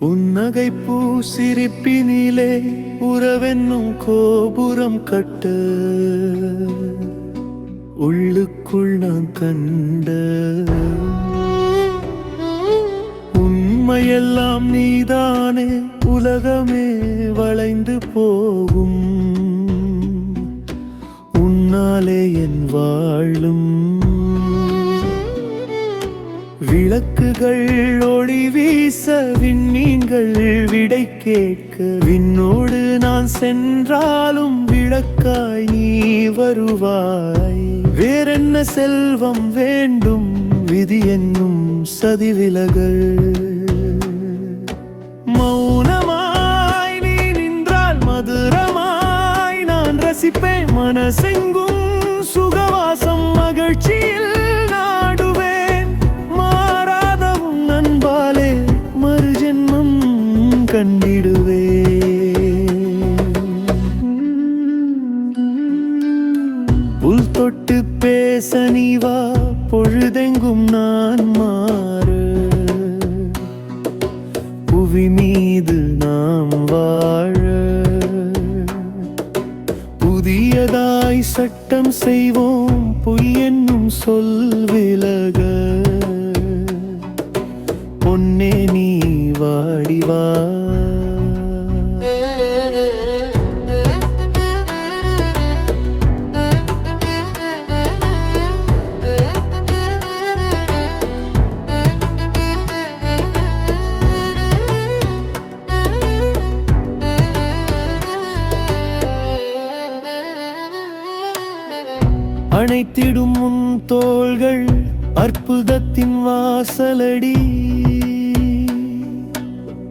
உன்னகை பூ சிரிப்பினிலே உறவென்னும் கோபுரம் கட்ட. உள்ளுக்குள் நான் கண்ட உண்மையெல்லாம் நீதானே உலகமே வளைந்து போகும். உன்னாலே என் வாழும் விளக்குகள் ஒளி வீச விண்ணீங்கள் விடை கேட்க. விண்ணோடு நான் சென்றாலும் விளக்காய் நீ வருவாய். வேறென்ன செல்வம் வேண்டும் விதி என்னும் சதி விலகல் மௌனமாய் நீ நின்றால் மதுரமாய் நான் ரசிப்பேன் மனசெங்கும் சுகவாசம். கண்டிடுவே புல் தொட்டு பேச நீவா பொழுதெங்கும் நான் மாறு. புவி மீது நாம் வாழ. புதியதாய் சட்டம் செய்வோம் பொய் என்னும் சொல் விலக. பொன்னே நீ வாடி அணைத்திடும் உன் தோள்கள் அற்புதத்தின் வாசலடி.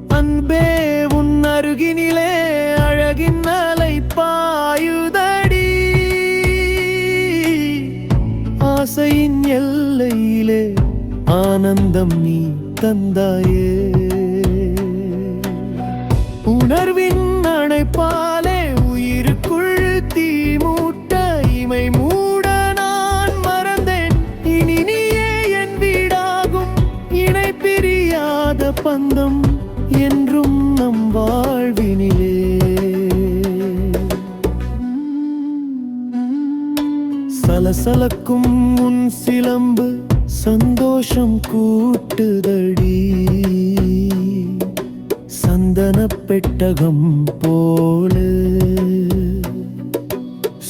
அன்பே உன் அருகினிலே அழகின் அலை பாயுதடி. ஆசையின் எல்லையிலே ஆனந்தம் நீ தந்தாயே. உணர்வின் அணைப்பாலே பந்தம் என்றும் நம் வாழ்வினிலே. சலசலக்கும் உன் சிலம்பு சந்தோஷம் கூட்டுதடி. சந்தன பெட்டகம் போல.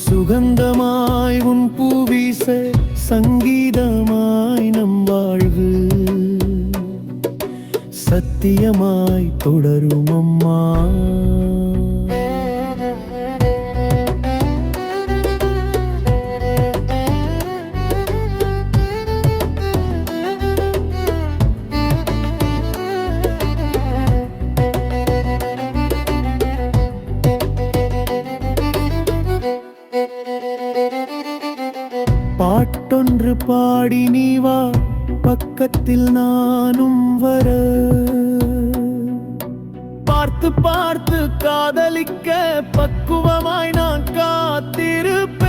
சுகந்தமாய் உன் பூவீச சங்கீதமாய் நம்பா சத்தியமாய் தொடரும் அம்மா பாட்டொன்று பாடி நீ வா. பக்கத்தில் நானும் வர. பார்த்து பார்த்து காதலிக்க பக்குவமாய் நான் காத்திருப்பேன்.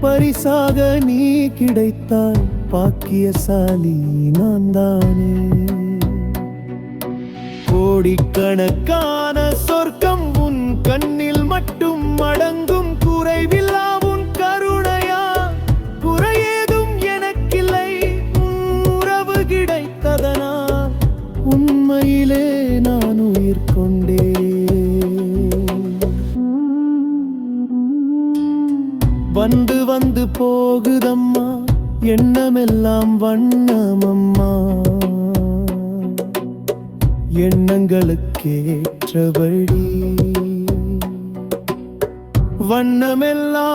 பரிசாக நீ கிடைத்தால் பாக்கியசாலி நான் தானே. கோடிக்கணக்கான சொர்க்கம் உன்னிலே நான் உயிர் கொண்டே வந்து வந்து போகுதம்மா எண்ணமெல்லாம் வண்ணமம்மா. எண்ணங்களுக்கேற்றபடி வண்ணமெல்லாம்